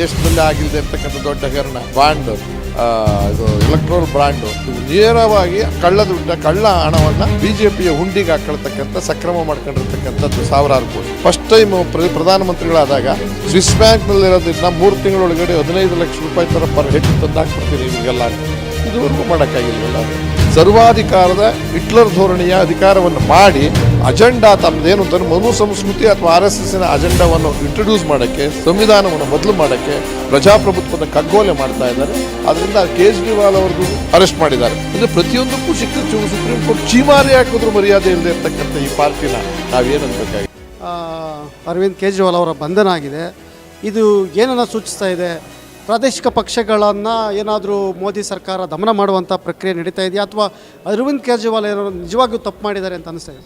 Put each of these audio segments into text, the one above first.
ದೇಶದಲ್ಲಿ ಆಗಿಲ್ಲದೆ ಇರ್ತಕ್ಕಂಥ ದೊಡ್ಡ ಹಗರಣ ಬಾಂಡ್ ಇದು ಎಲೆಕ್ಟ್ರೋಲ್ ಬ್ರಾಂಡು ನೇರವಾಗಿ ಕಳ್ಳ ದುಡ್ಡ ಕಳ್ಳ ಹಣವನ್ನ ಬಿಜೆಪಿಯ ಹುಂಡಿಗೆ ಹಾಕೊಳ್ತಕ್ಕಂಥ, ಸಕ್ರಮ ಮಾಡ್ಕೊಂಡಿರ್ತಕ್ಕಂಥದ್ದು ಸಾವಿರಾರು ಕೋಟಿ. ಫಸ್ಟ್ ಟೈಮ್ ಪ್ರಧಾನಮಂತ್ರಿಗಳಾದಾಗ ಸ್ವಿಸ್ ಬ್ಯಾಂಕ್ನಲ್ಲಿರೋದ್ರಿಂದ ಮೂರು ತಿಂಗಳೊಳಗಡೆ ಹದಿನೈದು ಲಕ್ಷ ರೂಪಾಯಿ ಥರ ಪರ್ ಹೆಡ್ ತಂದಾಕ್ಬಿಡ್ತೀರಿ ನಿಮಗೆಲ್ಲ. ಇದುವರೆಗೂ ಮಾಡೋಕ್ಕಾಗಿಲ್ವಲ್ಲ. ಸರ್ವಾಧಿಕಾರದ ಹಿಟ್ಲರ್ ಧೋರಣೆಯ ಅಧಿಕಾರವನ್ನು ಮಾಡಿ ಅಜೆಂಡಾ ತಮ್ಮದೇನು ಅಂತಂದ್ರೆ ಮನು ಸಂಸ್ಕೃತಿ ಅಥವಾ ಆರ್ ಎಸ್ ಎಸ್ಸಿನ ಅಜೆಂಡಾವನ್ನು ಇಂಟ್ರೊಡ್ಯೂಸ್ ಮಾಡೋಕ್ಕೆ, ಸಂವಿಧಾನವನ್ನು ಬದಲು ಮಾಡೋಕ್ಕೆ ಪ್ರಜಾಪ್ರಭುತ್ವದ ಕಗ್ಗೋಲೆ ಮಾಡ್ತಾ ಇದ್ದಾರೆ. ಅದರಿಂದ ಕೇಜ್ರಿವಾಲ್ ಅವ್ರದ್ದು ಅರೆಸ್ಟ್ ಮಾಡಿದ್ದಾರೆ. ಅಂದರೆ ಪ್ರತಿಯೊಂದಕ್ಕೂ ಶಿಕ್ಷಣ ಸುಪ್ರೀಂ ಕೋರ್ಟ್ ಚೀಮಾರಿ ಹಾಕಿದ್ರು ಮರ್ಯಾದೆ ಇಲ್ಲದೆ ಇರ್ತಕ್ಕಂಥ ಈ ಪಾರ್ಟಿನ ನಾವೇನನ್ಬೇಕಾಗಿ ಅರವಿಂದ್ ಕೇಜ್ರಿವಾಲ್ ಅವರ ಬಂಧನ ಆಗಿದೆ ಇದು ಏನನ್ನು ಸೂಚಿಸ್ತಾ ಇದೆ? ಪ್ರಾದೇಶಿಕ ಪಕ್ಷಗಳನ್ನು ಏನಾದರೂ ಮೋದಿ ಸರ್ಕಾರ ದಮನ ಮಾಡುವಂಥ ಪ್ರಕ್ರಿಯೆ ನಡೀತಾ ಇದೆಯಾ? ಅಥವಾ ಅರವಿಂದ್ ಕೇಜ್ರಿವಾಲ್ ಏನಾದರೂ ನಿಜವಾಗಿಯೂ ತಪ್ಪು ಮಾಡಿದ್ದಾರೆ ಅಂತ ಅನಿಸ್ತಾ ಇದೆ?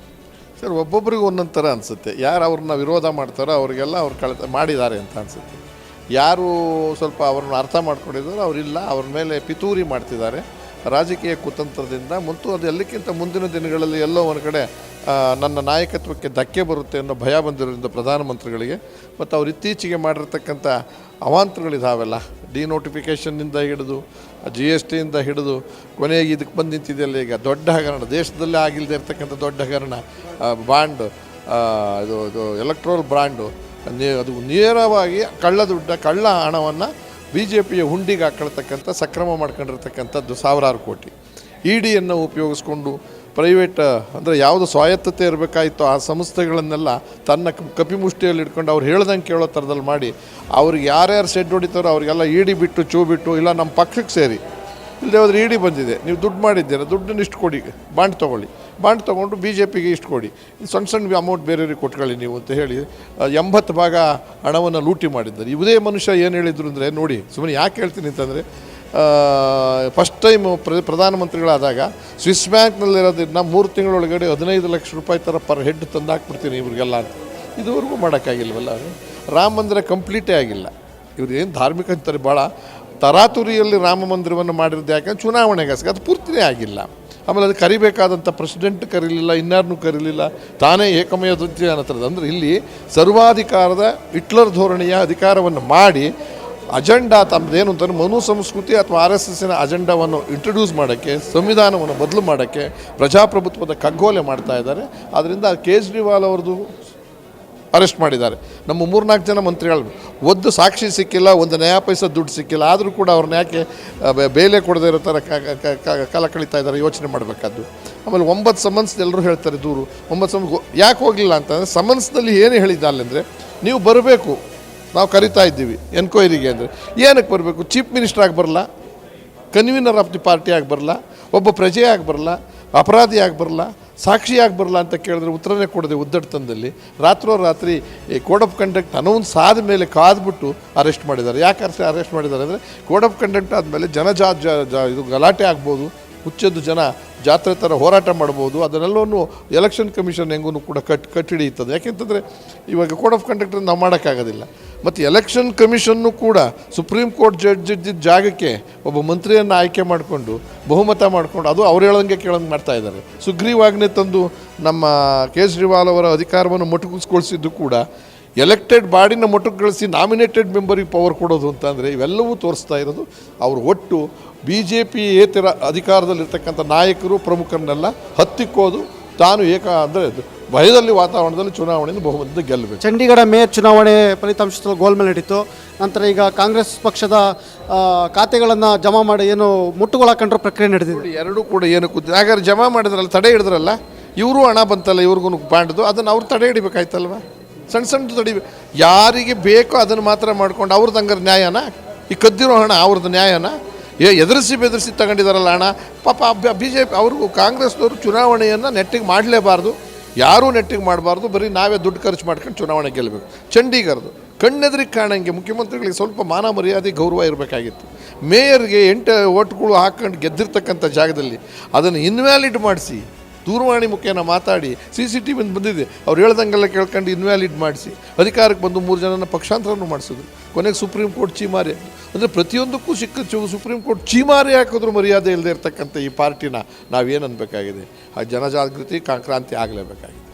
ಸರ್, ಒಬ್ಬೊಬ್ರಿಗೆ ಒಂದೊಂದು ಥರ ಅನಿಸುತ್ತೆ. ಯಾರು ಅವ್ರನ್ನ ವಿರೋಧ ಮಾಡ್ತಾರೋ ಅವರಿಗೆಲ್ಲ ಅವ್ರು ಕಳೆದ ಮಾಡಿದ್ದಾರೆ ಅಂತ ಅನಿಸುತ್ತೆ. ಯಾರು ಸ್ವಲ್ಪ ಅವ್ರನ್ನ ಅರ್ಥ ಮಾಡ್ಕೊಂಡಿದ್ದಾರೋ ಅವರಿಲ್ಲ, ಅವ್ರ ಮೇಲೆ ಪಿತೂರಿ ಮಾಡ್ತಿದ್ದಾರೆ. ರಾಜಕೀಯ ಕುತಂತ್ರದಿಂದ ಮತ್ತು ಅದು ಎಲ್ಲಕ್ಕಿಂತ ಮುಂದಿನ ದಿನಗಳಲ್ಲಿ ಎಲ್ಲೋ ಒಂದು ಕಡೆ ನನ್ನ ನಾಯಕತ್ವಕ್ಕೆ ಧಕ್ಕೆ ಬರುತ್ತೆ ಅನ್ನೋ ಭಯ ಬಂದಿರೋದ್ರಿಂದ ಪ್ರಧಾನಮಂತ್ರಿಗಳಿಗೆ, ಮತ್ತು ಅವ್ರು ಇತ್ತೀಚೆಗೆ ಮಾಡಿರ್ತಕ್ಕಂಥ ಅವಾಂತರಗಳಿದಾವೆಲ್ಲ ಡಿನೋಟಿಫಿಕೇಷನ್ನಿಂದ ಹಿಡಿದು ಜಿ ಎಸ್ ಟಿಯಿಂದ ಹಿಡಿದು ಕೊನೆಗೆ ಇದಕ್ಕೆ ಬಂದು ನಿಂತಿದೆಯಲ್ಲ ಈಗ ದೊಡ್ಡ ಹಗರಣ. ದೇಶದಲ್ಲೇ ಆಗಿಲ್ಲದೆ ಇರ್ತಕ್ಕಂಥ ದೊಡ್ಡ ಹಗರಣ ಬಾಂಡ್ ಇದು ಇದು ಎಲೆಕ್ಟ್ರೋಲ್ ಬ್ರಾಂಡು ಅದು ನೇರವಾಗಿ ಕಳ್ಳ ದುಡ್ಡ, ಕಳ್ಳ ಹಣವನ್ನು ಬಿ ಜೆ ಪಿಯ ಹುಂಡಿಗೆ ಹಾಕೊಳ್ತಕ್ಕಂಥ, ಸಕ್ರಮ ಮಾಡ್ಕೊಂಡಿರ್ತಕ್ಕಂಥದ್ದು ಸಾವಿರಾರು ಕೋಟಿ. ಇ ಡಿಯನ್ನು ಉಪಯೋಗಿಸ್ಕೊಂಡು ಪ್ರೈವೇಟ್ ಅಂದರೆ ಯಾವುದು ಸ್ವಾಯತ್ತತೆ ಇರಬೇಕಾಯಿತು ಆ ಸಂಸ್ಥೆಗಳನ್ನೆಲ್ಲ ತನ್ನ ಕಪಿಮುಷ್ಟಿಯಲ್ಲಿ ಇಟ್ಕೊಂಡು ಅವ್ರು ಹೇಳ್ದಂಗೆ ಕೇಳೋ ಥರದಲ್ಲಿ ಮಾಡಿ, ಅವ್ರಿಗೆ ಯಾರ್ಯಾರು ಸೆಡ್ ಹೊಡಿತಾರೋ ಅವ್ರಿಗೆಲ್ಲ ಇಡಿ ಬಿಟ್ಟು, ಚೂ ಬಿಟ್ಟು, ಇಲ್ಲ ನಮ್ಮ ಪಕ್ಷಕ್ಕೆ ಸೇರಿ. ಇಲ್ಲದೆ ಹೋದ್ರೆ ಇಡಿ ಬಂದಿದೆ. ನೀವು ದುಡ್ಡು ಮಾಡಿದ್ದೀರ? ದುಡ್ಡನ್ನ ಇಷ್ಟು ಕೊಡಿ. ಬಾಂಡ್ ತೊಗೊಳ್ಳಿ. ಬಾಂಡ್ ತೊಗೊಂಡು ಬಿ ಜೆ ಪಿಗೆ ಇಷ್ಟು ಕೊಡಿ. ಸಣ್ಣ ಸಣ್ಣ ಅಮೌಂಟ್ ಬೇರೆಯವ್ರಿಗೆ ಕೊಟ್ಕೊಳ್ಳಿ ನೀವು ಅಂತ ಹೇಳಿ ಎಂಬತ್ತು ಭಾಗ ಹಣವನ್ನು ಲೂಟಿ ಮಾಡಿದ್ದಾರೆ. ಇವುದೇ ಮನುಷ್ಯ ಏನು ಹೇಳಿದ್ರು ಅಂದರೆ, ನೋಡಿ ಸುಮ್ಮನೆ ಯಾಕೆ ಹೇಳ್ತೀನಿ ಅಂತಂದರೆ ಫಸ್ಟ್ ಟೈಮ್ ಪ್ರಧಾನಮಂತ್ರಿಗಳಾದಾಗ ಸ್ವಿಸ್ ಬ್ಯಾಂಕ್ನಲ್ಲಿರೋದ್ರಿಂದ ಮೂರು ತಿಂಗಳೊಳಗಡೆ ಹದಿನೈದು ಲಕ್ಷ ರೂಪಾಯಿ ಥರ ಪರ್ ಹೆಡ್ ತಂದಾಕ್ಬಿಡ್ತೀನಿ ಇವ್ರಿಗೆಲ್ಲ ಅಂತ. ಇದುವರೆಗೂ ಮಾಡೋಕ್ಕಾಗಿಲ್ವಲ್ಲ? ರಾಮ ಮಂದಿರ ಕಂಪ್ಲೀಟೇ ಆಗಿಲ್ಲ. ಇವ್ರು ಏನು ಧಾರ್ಮಿಕ ಅಂತಾರೆ ಭಾಳ ತರಾತುರಿಯಲ್ಲಿ ರಾಮ ಮಂದಿರವನ್ನು ಮಾಡಿರೋದು ಯಾಕಂದ್ರೆ ಚುನಾವಣೆಗೋಸ್ಕರ. ಅದು ಪೂರ್ತಿನೇ ಆಗಿಲ್ಲ. ಆಮೇಲೆ ಅದು ಕರಿಬೇಕಾದಂಥ ಪ್ರೆಸಿಡೆಂಟ್ ಕರೀಲಿಲ್ಲ ಇನ್ನಾರನ್ನು ಕರೀಲಿಲ್ಲ, ತಾನೇ ಏಕಮಯ ದ್ವಿತೀಯ ಅನ್ನೋದು ಅಂದರೆ ಇಲ್ಲಿ ಸರ್ವಾಧಿಕಾರದ ಹಿಟ್ಲರ್ ಧೋರಣೆಯ ಅಧಿಕಾರವನ್ನು ಮಾಡಿ ಅಜೆಂಡಾ ತಮ್ಮದೇನು ಅಂತಂದ್ರೆ ಮನು ಸಂಸ್ಕೃತಿ ಅಥವಾ ಆರ್ ಎಸ್ ಎಸ್ಸಿನ ಅಜೆಂಡಾವನ್ನು ಇಂಟ್ರೊಡ್ಯೂಸ್ ಮಾಡೋಕ್ಕೆ, ಸಂವಿಧಾನವನ್ನು ಬದಲು ಮಾಡೋಕ್ಕೆ ಪ್ರಜಾಪ್ರಭುತ್ವದ ಕಗ್ಗೋಲೆ ಮಾಡ್ತಾ ಇದ್ದಾರೆ. ಆದ್ದರಿಂದ ಕೇಜ್ರಿವಾಲ್ ಅವ್ರದ್ದು ಅರೆಸ್ಟ್ ಮಾಡಿದ್ದಾರೆ. ನಮ್ಮ ಮೂರ್ನಾಲ್ಕು ಜನ ಮಂತ್ರಿಗಳು, ಒಂದು ಸಾಕ್ಷಿ ಸಿಕ್ಕಿಲ್ಲ, ಒಂದು ನ್ಯಾಯ ದುಡ್ಡು ಸಿಕ್ಕಿಲ್ಲ, ಆದರೂ ಕೂಡ ಅವ್ರನ್ನ ಯಾಕೆ ಬೇಲೆ ಕೊಡದೇ ಇರೋ ಥರ ಕಾಲ ಕಳೀತಾ ಇದ್ದಾರೆ ಯೋಚನೆ ಮಾಡಬೇಕಾದ್ದು. ಆಮೇಲೆ ಒಂಬತ್ತು ಸಮನ್ಸ್ ಎಲ್ಲರೂ ಹೇಳ್ತಾರೆ ದೂರು. ಒಂಬತ್ತು ಸಮನ್ಸ್ ಯಾಕೆ ಹೋಗಲಿಲ್ಲ ಅಂತಂದರೆ ಸಮನ್ಸ್ನಲ್ಲಿ ಏನು ಹೇಳಿದ್ದ ನೀವು ಬರಬೇಕು. ನಾವು ಕರಿತಾ ಇದ್ದೀವಿ, ಎನ್ಕ್ವೈರಿಗೆ ಅಂದರೆ. ಏನಕ್ಕೆ ಬರಬೇಕು? ಚೀಫ್ ಮಿನಿಸ್ಟರ್ ಆಗಿ ಬರಲ್ಲ ಕನ್ವೀನರ್ ಆಫ್ ದಿ ಪಾರ್ಟಿ ಆಗಿ ಬರಲ್ಲ, ಒಬ್ಬ ಪ್ರಜೆ ಆಗಿ ಬರಲ್ಲ, ಅಪರಾಧಿ ಆಗಿ ಬರಲ್ಲ, ಸಾಕ್ಷಿ ಆಗಿ ಬರಲ್ಲ ಅಂತ ಕೇಳಿದ್ರೆ ಉತ್ತರನೇ ಕೊಡದೆ ಉದ್ದಟತನದಲ್ಲಿ ರಾತ್ರೋರಾತ್ರಿ ಈ ಕೋಡ್ ಆಫ್ ಕಂಡಕ್ಟ್ ಅನೌನ್ಸ್ ಆದಮೇಲೆ ಕಾದ್ಬಿಟ್ಟು ಅರೆಸ್ಟ್ ಮಾಡಿದ್ದಾರೆ. ಯಾಕೆ ಅರೆಸ್ಟ್ ಮಾಡಿದ್ದಾರೆ ಅಂದರೆ ಕೋಡ್ ಆಫ್ ಕಂಡಕ್ಟ್ ಆದಮೇಲೆ ಜನ ಜಾ- ಇದು ಗಲಾಟೆ ಆಗ್ಬೋದು ಹುಚ್ಚದ್ದು ಜನ ಜಾತ್ರೆ ಥರ ಹೋರಾಟ ಮಾಡ್ಬೋದು ಅದನ್ನೆಲ್ಲವನ್ನು ಎಲೆಕ್ಷನ್ ಕಮಿಷನ್ ಹೆಂಗೂ ಕೂಡ ಕಟ್ ಕಟ್ಟಿಡಿಯುತ್ತದೆ ಯಾಕೆಂತಂದರೆ ಇವಾಗ ಕೋಡ್ ಆಫ್ ಕಂಡಕ್ಟ್ ನಾವು ಮಾಡೋಕ್ಕಾಗೋದಿಲ್ಲ. ಮತ್ತು ಎಲೆಕ್ಷನ್ ಕಮಿಷನ್ನು ಕೂಡ ಸುಪ್ರೀಂ ಕೋರ್ಟ್ ಜಡ್ಜ್ ಇದ್ದಿದ್ದ ಜಾಗಕ್ಕೆ ಒಬ್ಬ ಮಂತ್ರಿಯನ್ನು ಆಯ್ಕೆ ಮಾಡಿಕೊಂಡು, ಬಹುಮತ ಮಾಡಿಕೊಂಡು, ಅದು ಅವ್ರು ಹೇಳೋಂಗೆ ಕೇಳೋಂಗೆ ಮಾಡ್ತಾ ಇದ್ದಾರೆ. ಸುಗ್ರೀವಾಜ್ಞೆ ತಂದು ನಮ್ಮ ಕೇಜ್ರಿವಾಲ್ ಅವರ ಅಧಿಕಾರವನ್ನು ಮೊಟಕುಗೊಳಿಸಿದ್ದು ಕೂಡ ಎಲೆಕ್ಟೆಡ್ ಬಾಡಿನ ಮೊಟಕುಗೊಳಿಸಿ ನಾಮಿನೇಟೆಡ್ ಮೆಂಬರಿಗೆ ಪವರ್ ಕೊಡೋದು ಅಂತಂದರೆ ಇವೆಲ್ಲವೂ ತೋರಿಸ್ತಾ ಇರೋದು. ಅವರು ಒಟ್ಟು ಬಿ ಜೆ ಪಿ ಏತರ ಅಧಿಕಾರದಲ್ಲಿರ್ತಕ್ಕಂಥ ನಾಯಕರು ಪ್ರಮುಖರನ್ನೆಲ್ಲ ಹತ್ತಿಕ್ಕೋದು ತಾನು ಏಕ ಅಂದರೆ ಭಯದಲ್ಲಿ ವಾತಾವರಣದಲ್ಲಿ ಚುನಾವಣೆಯನ್ನು ಬಹುಮತದ ಗೆಲ್ಲಬೇಕು. ಚಂಡೀಗಢ ಮೇಯರ್ ಚುನಾವಣೆ ಫಲಿತಾಂಶದಲ್ಲಿ ಗೋಲ್ಮೇಲ್ ನಡೀತು ನಂತರ ಈಗ ಕಾಂಗ್ರೆಸ್ ಪಕ್ಷದ ಖಾತೆಗಳನ್ನು ಜಮಾ ಮಾಡಿ ಏನು ಮುಟ್ಟುಗೋಲು ಹಾಕೊಂಡ್ರ ಪ್ರಕ್ರಿಯೆ ನಡೆದಿದೆ. ಎರಡೂ ಕೂಡ ಏನು ಕೂತಿದೆ. ಹಾಗಾದ್ರೆ ಜಮಾ ಮಾಡಿದ್ರಲ್ಲ ತಡೆ ಹಿಡಿದ್ರಲ್ಲ ಇವರು ಹಣ ಬಂತಲ್ಲ ಇವ್ರಿಗೂ ಬಾಂಡ್ದು ಅದನ್ನು ಅವ್ರು ತಡೆ ಹಿಡಿಬೇಕಾಯ್ತಲ್ವ? ಸಣ್ಣ ಸಣ್ಣ ತಡಿ. ಯಾರಿಗೆ ಬೇಕೋ ಅದನ್ನು ಮಾತ್ರ ಮಾಡ್ಕೊಂಡು ಅವ್ರದ್ದು ಹಂಗಾರೆ ನ್ಯಾಯನ? ಈ ಕದ್ದಿರೋ ಹಣ ಅವ್ರದ್ದು ನ್ಯಾಯನ? ಏ, ಎದುರಿಸಿ ಬೆದರಿಸಿ ತಗೊಂಡಿದಾರಲ್ಲ ಹಣ? ಪಾಪ ಬಿ ಜೆ ಪಿ ಅವರು ಕಾಂಗ್ರೆಸ್ನವರು ಚುನಾವಣೆಯನ್ನು ನೆಟ್ಟಿಗೆ ಮಾಡಲೇಬಾರ್ದು. ಯಾರೂ ನೆಟ್ಟಿಗೆ ಮಾಡಬಾರ್ದು. ಬರೀ ನಾವೇ ದುಡ್ಡು ಖರ್ಚು ಮಾಡ್ಕೊಂಡು ಚುನಾವಣೆ ಗೆಲ್ಲಬೇಕು ಚಂಡೀಗಢದು ಕಣ್ಣೆದ್ರಿಗೆ ಕಾಣಂಗೆ ಮುಖ್ಯಮಂತ್ರಿಗಳಿಗೆ ಸ್ವಲ್ಪ ಮಾನ ಮರ್ಯಾದೆ, ಗೌರವ ಇರಬೇಕಾಗಿತ್ತು. ಮೇಯರ್ಗೆ ಎಂಟು ಓಟ್ಗಳು ಹಾಕ್ಕೊಂಡು ಗೆದ್ದಿರ್ತಕ್ಕಂಥ ಜಾಗದಲ್ಲಿ ಅದನ್ನು ಇನ್ವ್ಯಾಲಿಡ್ ಮಾಡಿಸಿ ದೂರವಾಣಿ ಮುಖೇನ ಮಾತಾಡಿ ಸಿ ಸಿ ಟಿ ವಿಂದ ಬಂದಿದೆ. ಅವ್ರು ಹೇಳ್ದಂಗೆಲ್ಲ ಕೇಳ್ಕೊಂಡು ಇನ್ವ್ಯಾಲಿಡ್ ಮಾಡಿಸಿ. ಅಧಿಕಾರಕ್ಕೆ ಬಂದು ಮೂರು ಜನನ ಪಕ್ಷಾಂತರನೂ ಮಾಡಿಸಿದ್ರು. ಕೊನೆಗೆ ಸುಪ್ರೀಂ ಕೋರ್ಟ್ ಚೀಮಾರಿ. ಅಂದರೆ ಪ್ರತಿಯೊಂದಕ್ಕೂ ಸಿಕ್ಕ ಸುಪ್ರೀಂ ಕೋರ್ಟ್ ಚೀಮಾರಿ ಹಾಕಿದ್ರು ಮರ್ಯಾದೆ ಇಲ್ಲದೆ ಇರ್ತಕ್ಕಂಥ ಈ ಪಾರ್ಟಿನ ನಾವೇನು ಅನ್ಬೇಕಾಗಿದೆ? ಆ ಜನಜಾಗೃತಿ ಕ್ರಾಂತಿ ಆಗಲೇಬೇಕಾಗಿದೆ.